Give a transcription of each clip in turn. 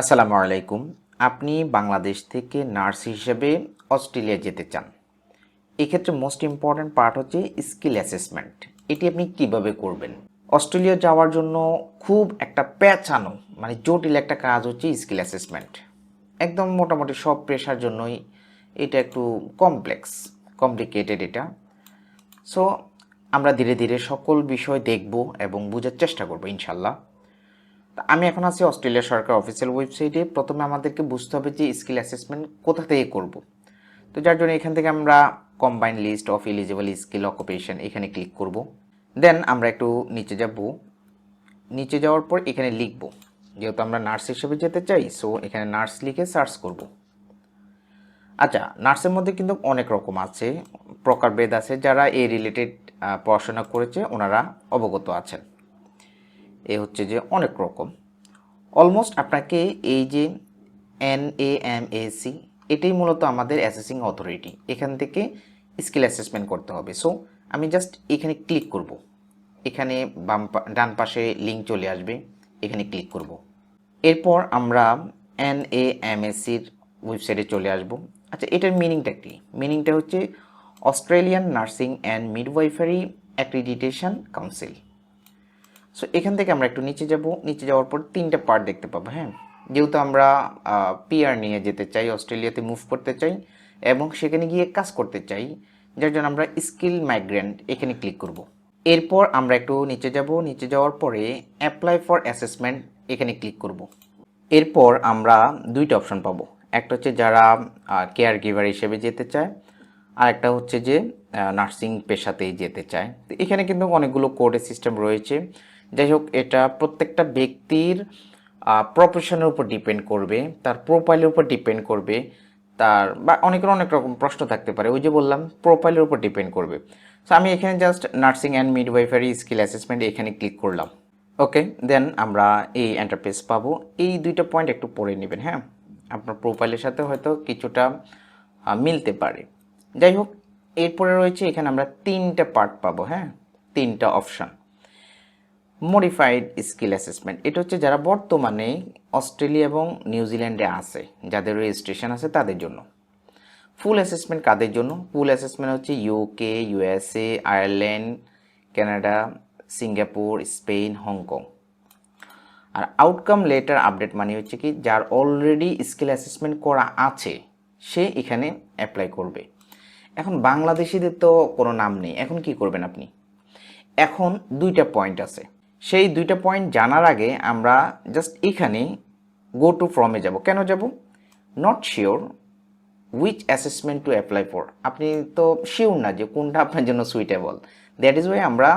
আসসালামু আলাইকুম। আপনি বাংলাদেশ থেকে নার্স হিসেবে অস্ট্রেলিয়া যেতে চান। এক্ষেত্রে মোস্ট ইম্পর্ট্যান্ট পার্ট হচ্ছে স্কিল অ্যাসেসমেন্ট এটি আপনি কীভাবে করবেন? অস্ট্রেলিয়া যাওয়ার জন্য খুব একটা প্যাচানো মানে জটিল একটা কাজ হচ্ছে স্কিল অ্যাসেসমেন্ট একদম মোটামুটি সব পেশার জন্যই এটা একটু কমপ্লেক্স কমপ্লিকেটেড এটা। সো আমরা ধীরে ধীরে সকল বিষয় দেখব এবং বোঝার চেষ্টা করব ইনশাল্লাহ। আমি এখন আছি অস্ট্রেলিয়া সরকার অফিসিয়াল ওয়েবসাইটে প্রথমে আমাদেরকে বুঝতে হবে যে স্কিল অ্যাসেসমেন্ট কোথা থেকে করব। তো যার জন্য এখান থেকে আমরা combine list of eligible skill occupation এখানে ক্লিক করব। দেন আমরা একটু নিচে যাব। নিচে যাওয়ার পর এখানে লিখব। যেহেতু আমরা নার্স হিসেবে যেতে চাই সো এখানে নার্স লিখে সার্চ করব। আচ্ছা নার্সের মধ্যে কিন্তু অনেক রকম আছে। প্রকারভেদ আছে। যারা এই রিলেটেড পড়াশোনা করেছে, ওনারা অবগত আছেন। এ হচ্ছে যে অনেক রকম। অলমোস্ট আপনাকে এই যে N A M A C এটাই মূলত আমাদের অ্যাসেসিং অথরিটি এখান থেকে স্কিল অ্যাসেসমেন্ট করতে হবে। সো আমি জাস্ট এখানে ক্লিক করব। এখানে বাম ডান পাশে লিঙ্ক চলে আসবে। এখানে ক্লিক করব। এরপর আমরা এন এ এম এস সির ওয়েবসাইটে চলে আসব। আচ্ছা এটার মিনিংটা কি? মিনিংটা হচ্ছে Australian nursing and midwifery accreditation council so এখান থেকে আমরা একটু নিচে যাব। নিচে যাওয়ার পর তিনটা পার্ট দেখতে পাবো হ্যাঁ? যেহেতু আমরা পিআর নিয়ে যেতে চাই, অস্ট্রেলিয়াতে মুভ করতে চাই এবং সেখানে গিয়ে কাজ করতে চাই, যার জন্য আমরা স্কিল মাইগ্রেন্ট এখানে ক্লিক করব। এরপর আমরা একটু নিচে যাব। নিচে যাওয়ার পরে অ্যাপ্লাই ফর অ্যাসেসমেন্ট এখানে ক্লিক করব। এরপর আমরা দুইটা অপশন পাবো। একটা হচ্ছে যারা কেয়ার গিভার হিসেবে যেতে চায়, আর একটা হচ্ছে যে নার্সিং পেশাতেই যেতে চায়। তো এখানে কিন্তু অনেকগুলো কোডের সিস্টেম রয়েছে। যাই হোক, এটা প্রত্যেকটা ব্যক্তির প্রফেশনের উপর ডিপেন্ড করবে, তার প্রোফাইলের উপর ডিপেন্ড করবে, তার, বা অনেকের অনেক রকম প্রশ্ন থাকতে পারে। ওই যে বললাম প্রোফাইলের উপর ডিপেন্ড করবে। সো আমি এখানে just nursing and midwifery skill assessment এখানে ক্লিক করলাম। ওকে দেন আমরা এই এন্টারপ্রেস পাবো। এই দুইটা পয়েন্ট একটু পড়ে নেবেন হ্যাঁ? আপনার প্রোফাইলের সাথে হয়তো কিছুটা মিলতে পারে। যাই হোক, এরপরে রয়েছে এখানে আমরা তিনটা পার্ট পাবো হ্যাঁ? তিনটা অপশান মডিফাইড স্কিল অ্যাসেসমেন্ট এটা হচ্ছে যারা বর্তমানে অস্ট্রেলিয়া এবং নিউজিল্যান্ডে আছে, যাদের রেজিস্ট্রেশন আছে তাদের জন্য। ফুল অ্যাসেসমেন্ট কাদের জন্য? ফুল অ্যাসেসমেন্ট হচ্ছে UK USA Ireland Canada Singapore Spain Hong Kong আর আউটকাম লেটার আপডেট মানে হচ্ছে কি, যার অলরেডি স্কিল অ্যাসেসমেন্ট করা আছে, সে এখানে অ্যাপ্লাই করবে। এখন বাংলাদেশিদের তো কোনো নাম নেই, এখন কি করবেন আপনি? এখন দুইটা পয়েন্ট আছে। সেই দুইটা পয়েন্ট জানার আগে আমরা জাস্ট এখানে গো টু ফর্মে যাব। কেন যাব? Not sure which assessment to apply for আপনি তো শিওর না যে কোনটা আপনার জন্য সুইটেবল দ্যাট ইজ ওয়াই আমরা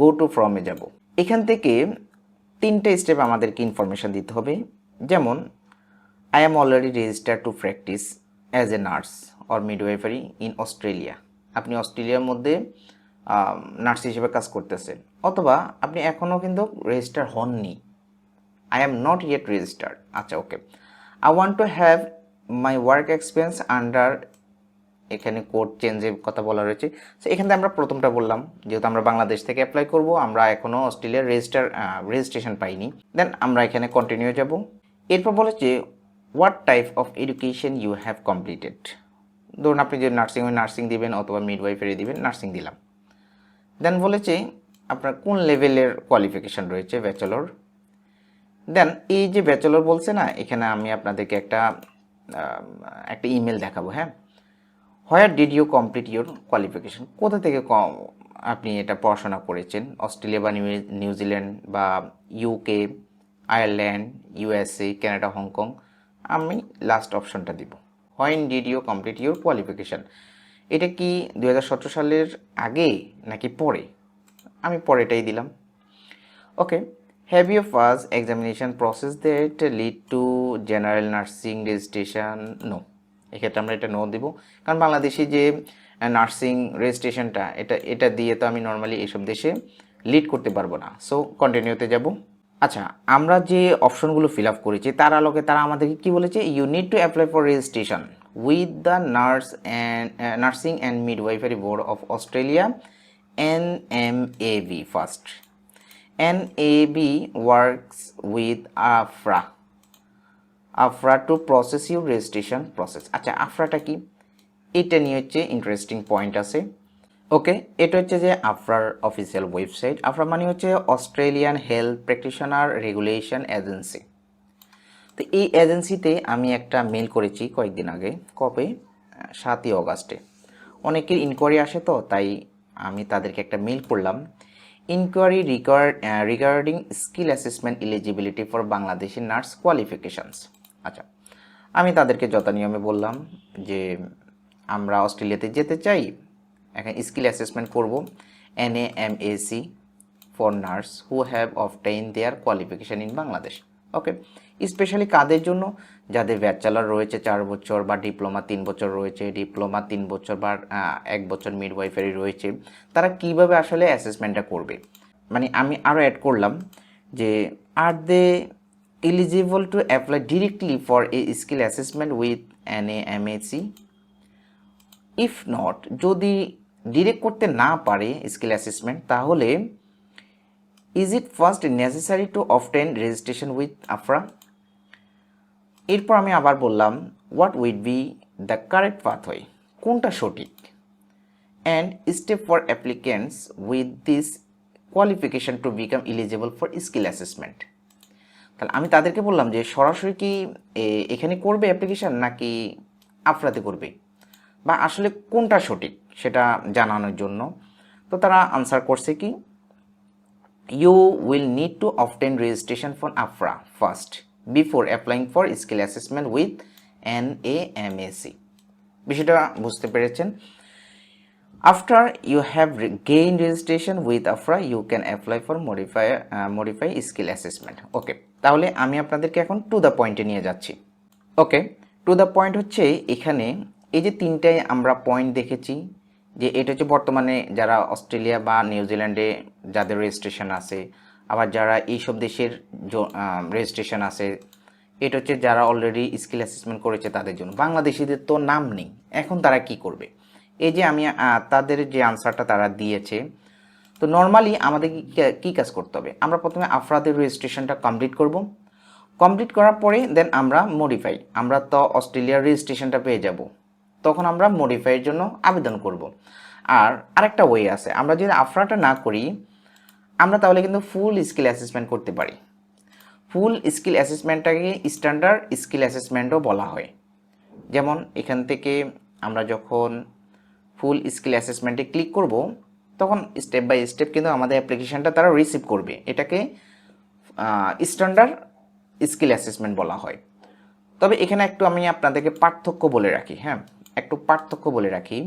গো টু ফর্মে যাব। এখান থেকে তিনটে স্টেপ আমাদেরকে ইনফরমেশান দিতে হবে। যেমন I am already register to practise as a nurse or midwifery in Australia আপনি অস্ট্রেলিয়ার মধ্যে নার্স হিসেবে কাজ করতেছেন। অথবা আপনি এখনও কিন্তু রেজিস্টার হননি। I am not yet registered আচ্ছা okay I want to have my work experience under এখানে কোড চেঞ্জের কথা বলা রয়েছে। সো এখান থেকে আমরা প্রথমটা বললাম, যেহেতু আমরা বাংলাদেশ থেকে অ্যাপ্লাই করব, আমরা এখনও অস্ট্রেলিয়ার রেজিস্টার রেজিস্ট্রেশন পাইনি। দেন আমরা এখানে কন্টিনিউ যাব। এরপর বলেছে what type of education you have completed ধরুন, আপনি যে নার্সিং নার্সিং দিবেন অথবা মিডওয়াইফারি দিবেন নার্সিং দিলাম। দেন বলেছে আপনার কোন লেভেলের কোয়ালিফিকেশন রয়েছে ব্যাচেলর দেন এই যে ব্যাচেলর বলছে না, এখানে আমি আপনাদেরকে একটা একটা ইমেল দেখাবো হ্যাঁ? Where did you complete your qualification কোথা থেকে ক- আপনি এটা পড়াশোনা করেছেন? অস্ট্রেলিয়া বা নিউ- নিউজিল্যান্ড বা UK Ireland USA Canada Hong Kong আমি লাস্ট অপশনটা দিব। When did you complete your qualification এটা কি দুহাজার সতেরো সালের আগে নাকি পরে? আমি পরেটাই দিলাম। Okay have you first examination process that lead to general nursing registration no এক্ষেত্রে আমরা এটা নো দেবো। কারণ বাংলাদেশে যে নার্সিং রেজিস্ট্রেশনটা এটা এটা দিয়ে তো আমি নর্মালি এসব দেশে লিড করতে পারব না। সো কন্টিনিউতে যাব। আচ্ছা আমরা যে অপশনগুলো ফিল আপ করেছি, তার আলোকে তারা আমাদেরকে কি বলেছে? You need to apply for registration with the nurse and nursing and midwifery board of Australia we first NAB works with AFRA. AHPRA to process your registration process আচ্ছা আফরাটা কি? এটা নিয়ে হচ্ছে ইন্টারেস্টিং পয়েন্ট আছে। ওকে এটা হচ্ছে যে আফরার অফিসিয়াল ওয়েবসাইট আফরা মানে হচ্ছে Australian health practitioner regulation agency তো এই এজেন্সিতে আমি একটা মেল করেছি কয়েকদিন আগে, কবে? সাতই অগাস্টে। অনেকের ইনকোয়ারি আসে তো, তাই আমি তাদেরকে একটা মেল করলাম inquiry regard regarding skill assessment eligibility for Bangladeshi nurse qualifications আচ্ছা আমি তাদেরকে যথানিয়মে বললাম যে আমরা অস্ট্রেলিয়াতে যেতে চাই, এখন স্কিল অ্যাসেসমেন্ট করব N M A C for nurse who have obtain their qualification in Bangladesh okay specially কাদের জন্য? যাদের ব্যাচেলার রয়েছে চার বছর বা ডিপ্লোমা তিন বছর রয়েছে, ডিপ্লোমা তিন বছর বা এক বছর মিড মিডওয়াইফারি রয়েছে, তারা কীভাবে আসলে অ্যাসেসমেন্টটা করবে? মানে আমি আরও অ্যাড করলাম যে are they eligible to apply directly for a skill assessment with N A M C if not যদি ডিরেক্ট করতে না পারে স্কিল অ্যাসেসমেন্ট তাহলে is it first necessary to obtain registration with AHPRA এরপর আমি আবার বললাম what would be the correct pathway কোনটা সঠিক? And step for applicants with this qualification to become eligible for skill assessment তাহলে আমি তাদেরকে বললাম যে, সরাসরি কি এখানে করবে অ্যাপ্লিকেশন নাকি আফরাতে করবে? বা আসলে কোনটা সঠিক সেটা জানানোর জন্য? তো তারা আনসার করছে কি you will need to will registration for AHPRA registration before applying for skill assessment with N A M A C বিষয়টা বুঝতে পেরেছেন? After you have gain registration with AHPRA you can apply for modify modify skill assessment okay তাহলে আমি আপনাদেরকে এখন to the পয়েন্টে নিয়ে যাচ্ছি। ওকে টু দ্য পয়েন্ট হচ্ছে এখানে এই যে তিনটায় আমরা পয়েন্ট দেখেছি, যে এটা হচ্ছে বর্তমানে যারা অস্ট্রেলিয়া বা নিউজিল্যান্ডে যাদের রেজিস্ট্রেশন আছে আবার যারা এইসব দেশের রেজিস্ট্রেশন আছে, এটা হচ্ছে যারা অলরেডি স্কিল অ্যাসেসমেন্ট করেছে তাদের জন্য। বাংলাদেশিদের তো নাম নেই, এখন তারা কি করবে? এই যে আমি তাদের যে আনসারটা তারা দিয়েছে, তো নর্মালি আমাদের কি- কাজ করতে হবে? আমরা প্রথমে আফরাদের রেজিস্ট্রেশনটা কমপ্লিট করব। কমপ্লিট করার পরে দেন আমরা মডিফাই আমরা তো অস্ট্রেলিয়ার রেজিস্ট্রেশনটা পেয়ে যাব। তখন আমরা মডিফাইয়ের জন্য আবেদন করব। আর আরেকটা ওয়ে আছে, আমরা যদি আফরাটা না করি আমরা তাহলে কিন্তু ফুল স্কিল অ্যাসেসমেন্ট করতে পারি। ফুল স্কিল অ্যাসেসমেন্টটাকে স্ট্যান্ডার্ড স্কিল অ্যাসেসমেন্টও বলা হয়। যেমন এখান থেকে আমরা যখন ফুল স্কিল অ্যাসেসমেন্টে ক্লিক করব, তখন স্টেপ বাই স্টেপ কিন্তু আমাদের অ্যাপ্লিকেশনটা তারা রিসিভ করবে। এটাকে স্ট্যান্ডার্ড স্কিল অ্যাসেসমেন্ট বলা হয়। তবে এখানে একটু আমি আপনাদেরকে পার্থক্য বলে রাখি হ্যাঁ? একটু পার্থক্য বলে রাখি।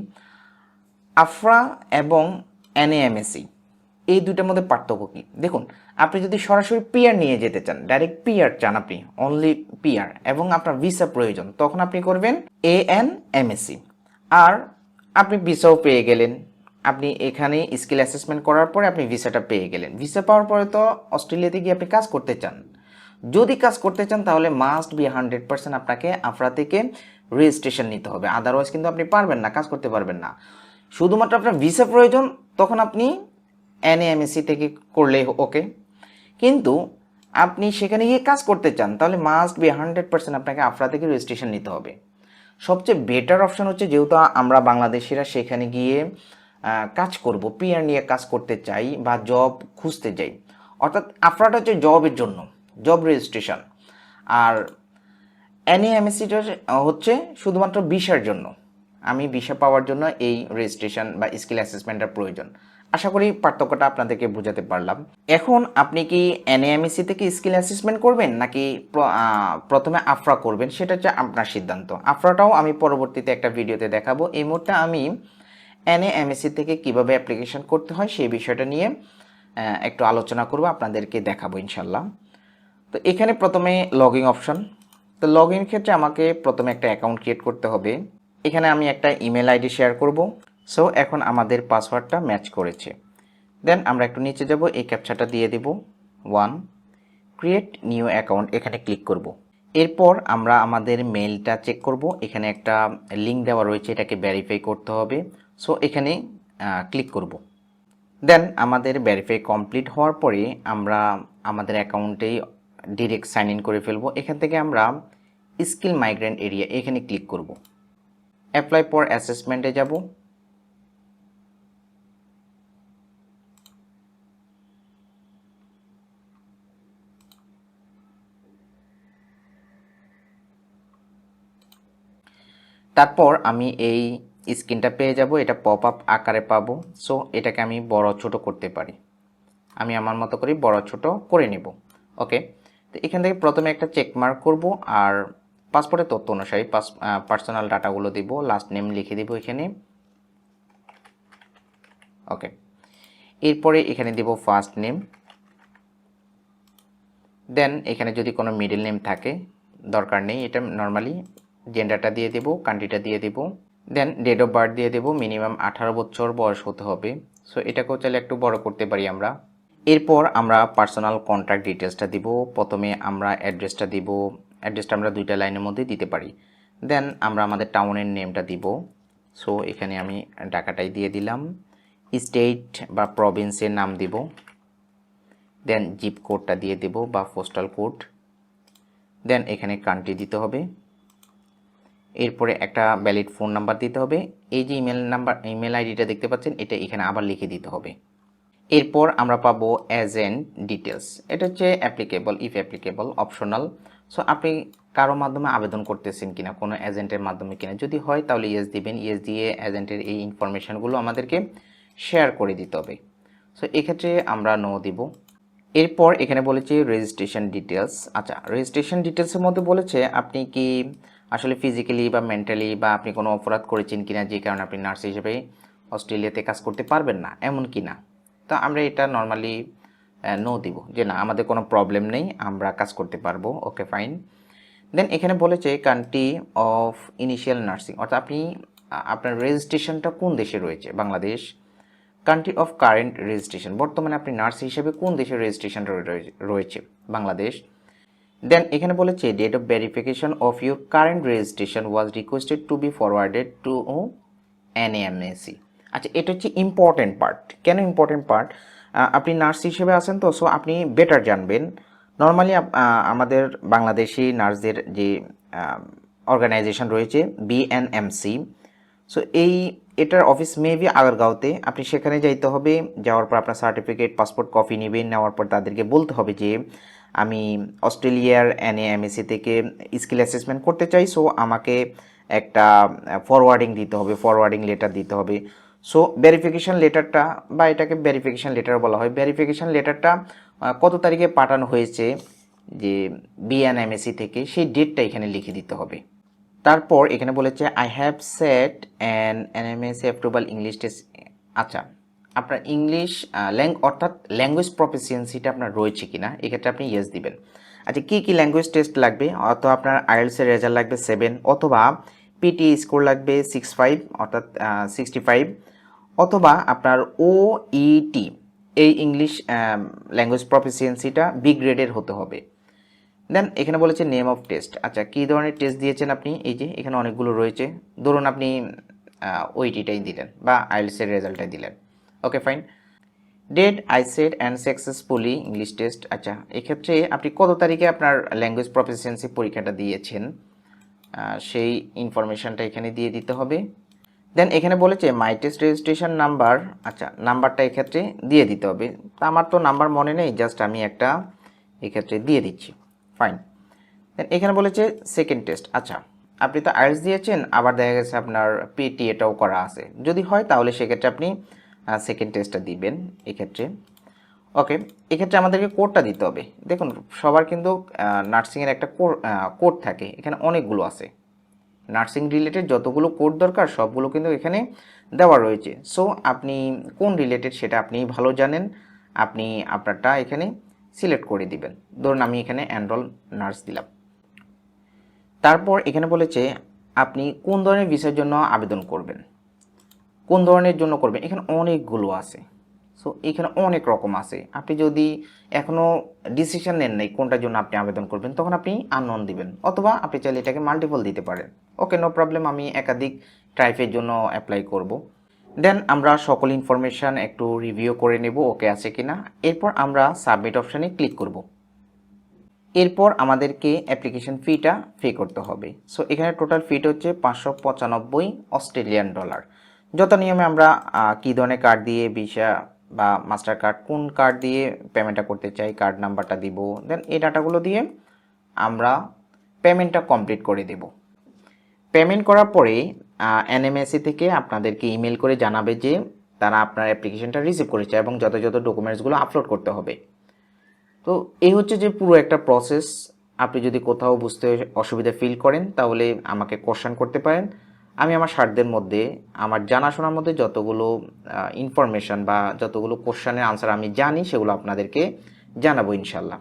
আফরা এবং এনএএমএসি এই দুইটার মধ্যে পার্থক্য কি? দেখুন, আপনি যদি সরাসরি পিয়ার নিয়ে যেতে চান ডাইরেক্ট পিয়ার চান আপনি অনলি পিয়ার এবং আপনার ভিসা প্রয়োজন, তখন আপনি করবেন এ এন এমএসসি আর আপনি ভিসাও পেয়ে গেলেন। আপনি এখানে স্কিল অ্যাসেসমেন্ট করার পরে আপনি ভিসাটা পেয়ে গেলেন। ভিসা পাওয়ার পরে তো অস্ট্রেলিয়াতে গিয়ে আপনি কাজ করতে চান। যদি কাজ করতে চান, তাহলে মাস্ট বি হান্ড্রেড পার্সেন্ট আপনাকে আফরা থেকে রেজিস্ট্রেশন নিতে হবে। আদারওয়াইজ কিন্তু আপনি পারবেন না, কাজ করতে পারবেন না। শুধুমাত্র আপনার ভিসা প্রয়োজন, তখন আপনি এনএমএসসি থেকে করলে ওকে কিন্তু আপনি সেখানে গিয়ে কাজ করতে চান, তাহলে মাস্ট বি হান্ড্রেড পার্সেন্ট আপনাকে আফরা থেকে রেজিস্ট্রেশন নিতে হবে। সবচেয়ে বেটার অপশন হচ্ছে যেহেতু আমরা বাংলাদেশিরা সেখানে গিয়ে কাজ করব পিআর নিয়ে কাজ করতে চাই বা জব খুঁজতে যাই অর্থাৎ আফরাটা হচ্ছে জবের জন্য জব রেজিস্ট্রেশন আর এনএমএসসিটা হচ্ছে শুধুমাত্র ভিসার জন্য। আমি ভিসা পাওয়ার জন্য এই রেজিস্ট্রেশন বা স্কিল অ্যাসেসমেন্টের প্রয়োজন। আশা করি পার্থক্যটা আপনাদেরকে বোঝাতে পারলাম। এখন আপনি কি এনএমএসসি থেকে স্কিল অ্যাসেসমেন্ট করবেন নাকি প্রথমে আফরা করবেন? সেটা হচ্ছে আপনার সিদ্ধান্ত। আফরাটাও আমি পরবর্তীতে একটা ভিডিওতে দেখাবো। এই মুহূর্তে আমি এনএমএসসি থেকে কীভাবে অ্যাপ্লিকেশন করতে হয় সেই বিষয়টা নিয়ে একটু আলোচনা করব, আপনাদেরকে দেখাবো ইনশাল্লাহ তো এখানে প্রথমে লগইন অপশন তো লগ ইন ক্ষেত্রে আমাকে প্রথমে একটা অ্যাকাউন্ট ক্রিয়েট করতে হবে। এখানে আমি একটা ইমেল আইডি শেয়ার করব। সো এখন আমাদের পাসওয়ার্ডটা ম্যাচ করেছে। দেন আমরা একটু নিচে যাব, এই ক্যাপচাটা দিয়ে দিব। ওয়ান ক্রিয়েট নিউ অ্যাকাউন্ট এখানে ক্লিক করব। এরপর আমরা আমাদের মেলটা চেক করব। এখানে একটা লিঙ্ক দেওয়া রয়েছে, এটাকে ভেরিফাই করতে হবে। সো এখানে ক্লিক করব। দেন আমাদের ভেরিফাই কমপ্লিট হওয়ার পরে আমরা আমাদের অ্যাকাউন্টেই ডিরেক্ট সাইন ইন করে ফেলব। এখান থেকে আমরা স্কিল মাইগ্রেন্ট এরিয়া এখানে ক্লিক করব। অ্যাপ্লাই ফর অ্যাসেসমেন্টে যাব। তারপর আমি এই স্ক্রিনটা পেয়ে যাব, এটা পপ আপ আকারে পাবো। সো এটাকে আমি বড় ছোট করতে পারি। আমি আমার মতো করে বড় ছোট করে নেব। ওকে তো এখান থেকে প্রথমে একটা চেক মার্ক করব আর পাসপোর্টের তথ্য অনুসারে পার্সোনাল ডাটাগুলো দিব। লাস্ট নেম লিখে দিব এখানে। ওকে এরপরে এখানে দিব ফার্স্ট নেম দেন এখানে যদি কোনো মিডল নেম থাকে, দরকার নেই। এটা নর্মালি জেন্ডারটা দিয়ে দেব কান্ট্রিটা দিয়ে দেব দেন ডেট অফ বার্থ দিয়ে দেব মিনিমাম আঠারো বছর বয়স হতে হবে। সো এটাকেও চাইলে একটু বড় করতে পারি আমরা। এরপর আমরা পার্সোনাল কন্ট্যাক্ট ডিটেলসটা দিব, প্রথমে আমরা অ্যাড্রেসটা দিব অ্যাড্রেসটা আমরা দুইটা লাইনের মধ্যে দিতে পারি। দেন আমরা আমাদের টাউনের নেমটা দিব। সো এখানে আমি ঢাকাটাই দিয়ে দিলাম। স্টেট বা প্রভিন্সের নাম দিব। দেন জিপ কোডটা দিয়ে দেব বা পোস্টাল কোড দেন এখানে কান্ট্রি দিতে হবে। এরপরে একটা ভ্যালিড ফোন নাম্বার দিতে হবে। এই যে ইমেল নাম্বার ইমেল আইডিটা দেখতে পাচ্ছেন, এটা এখানে আবার লিখে দিতে হবে। এরপর আমরা পাবো এজেন্ট ডিটেলস এটা হচ্ছে applicable if applicable optional so আপনি কারও মাধ্যমে আবেদন করতেছেন কিনা, কোনো এজেন্টের মাধ্যমে কিনা, যদি হয় তাহলে ইয়েস দিবেন। ইয়েস দিয়ে এজেন্টের এই ইনফরমেশনগুলো আমাদেরকে শেয়ার করে দিতে হবে। সো এক্ষেত্রে আমরা নো দিব। এরপর এখানে বলেছে রেজিস্ট্রেশন ডিটেলস আচ্ছা রেজিস্ট্রেশন ডিটেলসের মধ্যে বলেছে, আপনি কি আসলে ফিজিক্যালি বা মেন্টালি বা আপনি কোনো অপরাধ করেছেন কিনা যে কারণে আপনি নার্স হিসেবে অস্ট্রেলিয়াতে কাজ করতে পারবেন না, এমন কি না? তো আমরা এটা নর্মালি নো দিব যে না, আমাদের কোনো প্রবলেম নেই, আমরা কাজ করতে পারব ওকে ফাইন দেন এখানে বলেছে কান্ট্রি অফ ইনিশিয়াল নার্সিং অর্থাৎ আপনি আপনার রেজিস্ট্রেশনটা কোন দেশে রয়েছে? Bangladesh. Country of current registration বর্তমানে আপনি নার্স হিসেবে কোন দেশের রেজিস্ট্রেশন রয়েছে? বাংলাদেশ। দেন এখানে বলেছে date of verification of your current registration was requested to be forwarded to N NMAC আচ্ছা এটা হচ্ছে ইম্পর্টেন্ট পার্ট কেন ইম্পর্টেন্ট পার্ট আপনি নার্স হিসেবে আছেন তো সো আপনি বেটার জানবেন। নর্মালি আমাদের বাংলাদেশি নার্সদের যে অর্গানাইজেশন রয়েছে বিএনএমসি সো এই, এটার অফিস মেবি আগারগাঁওতে, আপনি সেখানে যাইতে হবে, যাওয়ার পর আপনার সার্টিফিকেট পাসপোর্ট কপি নেবেন, নেওয়ার পর তাদেরকে বলতে হবে যে আমি অস্ট্রেলিয়ার এনএএমএসি থেকে স্কিল অ্যাসেসমেন্ট করতে চাই সো আমাকে একটা ফরওয়ার্ডিং দিতে হবে ফরওয়ার্ডিং লেটার দিতে হবে। সো ভেরিফিকেশান লেটারটা বা এটাকে ভেরিফিকেশান লেটার বলা হয়। ভেরিফিকেশান লেটারটা কত তারিখে পাঠানো হয়েছে যে বিএনএমএসি থেকে, সেই ডেটটা এখানে লিখে দিতে হবে। তারপর এখানে বলেছে I have set an NMAC approval English test আচ্ছা আপনার ইংলিশ ল্যাং অর্থাৎ ল্যাঙ্গুয়েজ প্রফিসিয়েন্সিটা আপনার রয়েছে কিনা, এক্ষেত্রে আপনি ইয়েস দিবেন। আচ্ছা কী কী ল্যাঙ্গুয়েজ টেস্ট লাগবে? অথবা আপনার আইএলসের রেজাল্ট লাগবে সেভেন অথবা পিটি স্কোর লাগবে সিক্স ফাইভ অর্থাৎ সিক্সটি ফাইভ অথবা আপনার ওইটি এই ইংলিশ ল্যাঙ্গুয়েজ প্রফিসিয়েন্সিটা বি গ্রেডের হতে হবে। দেন এখানে বলেছে নেম অফ টেস্ট আচ্ছা কী ধরনের টেস্ট দিয়েছেন আপনি? এই যে, এখানে অনেকগুলো রয়েছে। ধরুন আপনি ওইটিটাই দিলেন বা আইএলসের রেজাল্টটাই দিলেন। Okay fine that I said and successfully English test আচ্ছা এক্ষেত্রে আপনি কত তারিখে আপনার ল্যাঙ্গুয়েজ প্রফিসিয়েন্সি পরীক্ষাটা দিয়েছেন? সেই ইনফরমেশনটা এখানে দিয়ে দিতে হবে। দেন এখানে বলেছে মাই টেস্ট রেজিস্ট্রেশন নাম্বার আচ্ছা নাম্বারটা এক্ষেত্রে দিয়ে দিতে হবে। তা আমার তো নাম্বার মনে নেই জাস্ট আমি একটা এক্ষেত্রে দিয়ে দিচ্ছি। ফাইন দেন এখানে বলেছে সেকেন্ড টেস্ট আচ্ছা আপনি তো আইএলস দিয়েছেন, আবার দেখা গেছে আপনার পিটি এটাও করা আছে। যদি হয়, তাহলে সেক্ষেত্রে আপনি সেকেন্ড টেস্টটা দিবেন এক্ষেত্রে। ওকে এক্ষেত্রে আমাদেরকে কোডটা দিতে হবে। দেখুন, সবার কিন্তু নার্সিংয়ের একটা কোড থাকে। এখানে অনেকগুলো আছে। নার্সিং রিলেটেড যতগুলো কোড দরকার, সবগুলো কিন্তু এখানে দেওয়া রয়েছে। সো আপনি কোন রিলেটেড সেটা আপনি ভালো জানেন, আপনি আপনারটা এখানে সিলেক্ট করে দিবেন। ধরুন, আমি এখানে অ্যানরোল নার্স দিলাম। তারপর এখানে বলেছে, আপনি কোন ধরনের ভিসার জন্য আবেদন করবেন? কোন ধরনের জন্য করবেন? এখানে অনেকগুলো আছে। সো এখানে অনেক রকম আছে। আপনি যদি এখনও ডিসিশন নেন নাই কোনটার জন্য আপনি আবেদন করবেন, তখন আপনি আননোন দিবেন। অথবা আপনি চাইলে এটাকে মাল্টিপল দিতে পারেন। ওকে নো প্রবলেম আমি একাধিক ট্রাইফের জন্য অ্যাপ্লাই করব। দেন আমরা সকল ইনফরমেশান একটু রিভিউ করে নেব ওকে আছে কিনা। এরপর আমরা সাবমিট অপশানে ক্লিক করব। এরপর আমাদেরকে অ্যাপ্লিকেশন ফিটা পে করতে হবে। সো এখানে টোটাল ফিট হচ্ছে পাঁচশো পঁচানব্বই অস্ট্রেলিয়ান ডলার যত নিয়মে আমরা কী ধরনের কার্ড দিয়ে ভিসা বা মাস্টার কার্ড কোন কার্ড দিয়ে পেমেন্টটা করতে চাই কার্ড নাম্বারটা দিব দেন এই ডাটাগুলো দিয়ে আমরা পেমেন্টটা কমপ্লিট করে দেব। পেমেন্ট করার পরে এনএমএসি থেকে আপনাদেরকে ইমেল করে জানাবে যে তারা আপনার অ্যাপ্লিকেশনটা রিসিভ করেছে এবং যথাযথ ডকুমেন্টসগুলো আপলোড করতে হবে। তো এই হচ্ছে যে পুরো একটা প্রসেস আপনি যদি কোথাও বুঝতে অসুবিধা ফিল করেন, তাহলে আমাকে কোশ্চেন করতে পারেন। আমি আমার সাধ্যের মধ্যে, আমার জানাশোনার মধ্যে যতগুলো ইনফরমেশান বা যতগুলো কোশ্চানের আনসার আমি জানি, সেগুলো আপনাদেরকে জানাব ইনশাল্লাহ